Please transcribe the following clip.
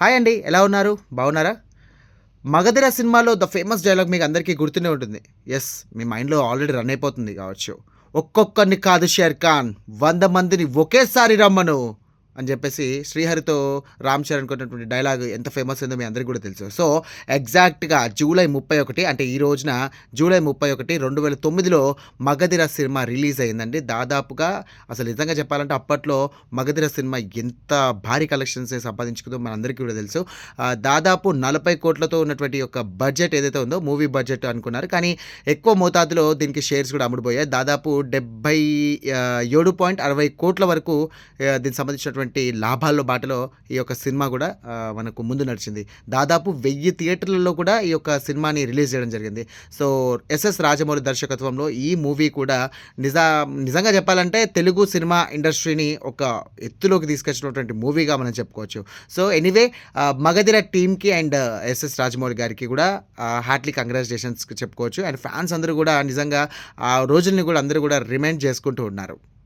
Hi అండి ఎలా ఉన్నారు? బాగున్నారా? మగధీర సినిమాలో ద ఫేమస్ డైలాగ్ మీకు అందరికీ గుర్తునే ఉంటుంది. ఎస్ మీ మైండ్లో ఆల్రెడీ రన్ అయిపోతుంది కావచ్చు. ఒక్కొక్కరిని కాదు షేర్ ఖాన్ వంద మందిని ఒకేసారి రమ్మను. అని చెప్పేసి శ్రీహరితో రామ్ చరణ్ కొన్నటువంటి డైలాగ్ ఎంత ఫేమస్ ఉందో మీ అందరికీ కూడా తెలుసు. సో ఎగ్జాక్ట్గా జూలై ముప్పై ఒకటి అంటే ఈ రోజున జూలై ముప్పై ఒకటి రెండు వేల తొమ్మిదిలో మగధిర సినిమా రిలీజ్ అయిందండి. దాదాపుగా అసలు నిజంగా చెప్పాలంటే అప్పట్లో మగధిర సినిమా ఎంత భారీ కలెక్షన్స్ సంపాదించుకుందో మనందరికీ కూడా తెలుసు. దాదాపు నలభై కోట్లతో ఉన్నటువంటి యొక్క బడ్జెట్ ఏదైతే ఉందో మూవీ బడ్జెట్ అనుకున్నారు. కానీ ఎక్కువ మోతాదులో దీనికి షేర్స్ కూడా అమ్ముడుపోయాయి. దాదాపు డెబ్బై ఏడు పాయింట్ అరవై కోట్ల వరకు దీనికి సంబంధించినటువంటి లాభాల్లో బాటలో ఈ యొక్క సినిమా కూడా మనకు ముందు నడిచింది. దాదాపు వెయ్యి థియేటర్లలో కూడా ఈ యొక్క సినిమాని రిలీజ్ చేయడం జరిగింది. సో ఎస్ఎస్ రాజమౌళి దర్శకత్వంలో ఈ మూవీ కూడా నిజా నిజంగా చెప్పాలంటే తెలుగు సినిమా ఇండస్ట్రీని ఒక ఎత్తులోకి తీసుకొచ్చినటువంటి మూవీగా మనం చెప్పుకోవచ్చు. సో ఎనీవే మగధిర టీమ్కి అండ్ ఎస్ఎస్ రాజమౌళి గారికి కూడా హార్ట్లీ కంగ్రాచులేషన్స్ చెప్పుకోవచ్చు. అండ్ ఫ్యాన్స్ అందరూ కూడా నిజంగా ఆ రోజుల్ని కూడా అందరూ కూడా రిమైండ్ చేసుకుంటూ ఉన్నారు.